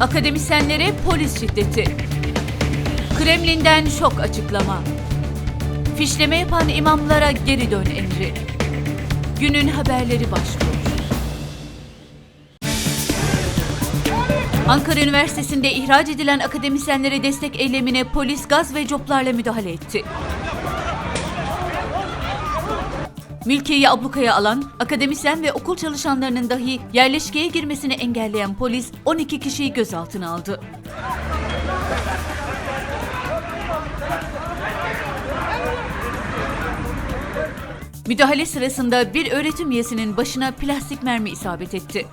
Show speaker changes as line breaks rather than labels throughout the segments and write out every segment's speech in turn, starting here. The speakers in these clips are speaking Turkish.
Akademisyenlere polis şiddeti. Kremlin'den şok açıklama. Fişleme yapan imamlara geri dön emri. Günün haberleri başlıyor. Ankara Üniversitesi'nde ihraç edilen akademisyenlere destek eylemine polis gaz ve coplarla müdahale etti. Mülkiyeyi ablukaya alan, akademisyen ve okul çalışanlarının dahi yerleşkeye girmesini engelleyen polis 12 kişiyi gözaltına aldı. Müdahale sırasında bir öğretim üyesinin başına plastik mermi isabet etti.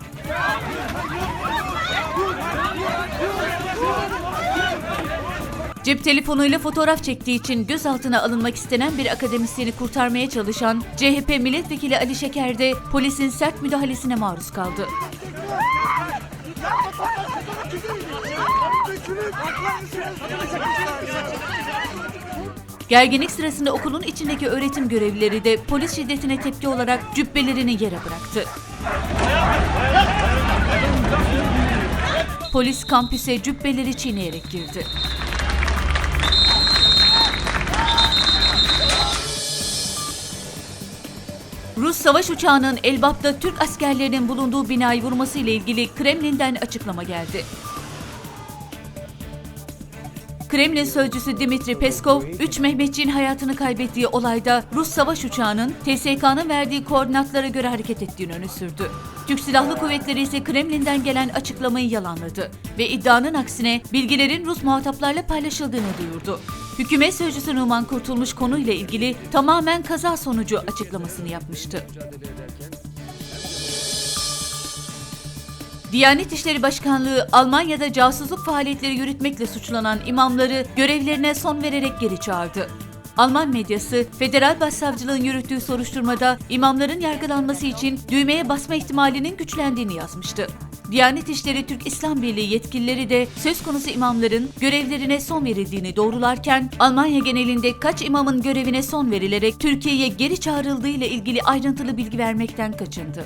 Cep telefonuyla fotoğraf çektiği için gözaltına alınmak istenen bir akademisyeni kurtarmaya çalışan CHP milletvekili Ali Şeker de polisin sert müdahalesine maruz kaldı. Gerginlik sırasında okulun içindeki öğretim görevlileri de polis şiddetine tepki olarak cübbelerini yere bıraktı. Polis kampüse cübbeleri çiğneyerek girdi. Savaş uçağının Elbap'ta Türk askerlerinin bulunduğu binayı vurması ile ilgili Kremlin'den açıklama geldi. Kremlin sözcüsü Dimitri Peskov, 3 Mehmetçiğin hayatını kaybettiği olayda Rus savaş uçağının TSK'nın verdiği koordinatlara göre hareket ettiğini öne sürdü. Türk Silahlı Kuvvetleri ise Kremlin'den gelen açıklamayı yalanladı ve iddianın aksine bilgilerin Rus muhataplarla paylaşıldığını duyurdu. Hükümet sözcüsü Numan Kurtulmuş konuyla ilgili tamamen kaza sonucu açıklamasını yapmıştı. Diyanet İşleri Başkanlığı Almanya'da casusluk faaliyetleri yürütmekle suçlanan imamları görevlerine son vererek geri çağırdı. Alman medyası, Federal Başsavcılığın yürüttüğü soruşturmada imamların yargılanması için düğmeye basma ihtimalinin güçlendiğini yazmıştı. Diyanet İşleri Türk İslam Birliği yetkilileri de söz konusu imamların görevlerine son verildiğini doğrularken Almanya genelinde kaç imamın görevine son verilerek Türkiye'ye geri çağrıldığı ile ilgili ayrıntılı bilgi vermekten kaçındı.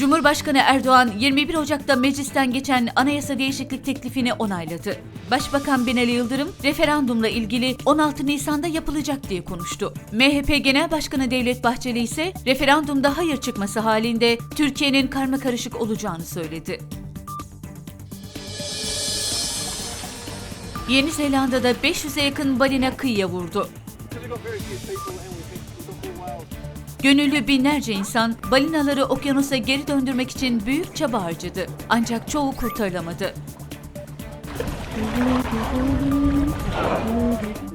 Cumhurbaşkanı Erdoğan 21 Ocak'ta meclisten geçen anayasa değişiklik teklifini onayladı. Başbakan Binali Yıldırım referandumla ilgili 16 Nisan'da yapılacak diye konuştu. MHP Genel Başkanı Devlet Bahçeli ise referandumda hayır çıkması halinde Türkiye'nin karma karışık olacağını söyledi. Yeni Zelanda'da 500'e yakın balina kıyıya vurdu. Gönüllü binlerce insan balinaları okyanusa geri döndürmek için büyük çaba harcadı. Ancak çoğu kurtarılamadı.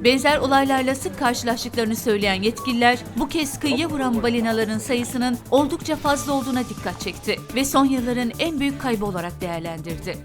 Benzer olaylarla sık karşılaştıklarını söyleyen yetkililer bu kez kıyıya vuran balinaların sayısının oldukça fazla olduğuna dikkat çekti ve son yılların en büyük kaybı olarak değerlendirdi.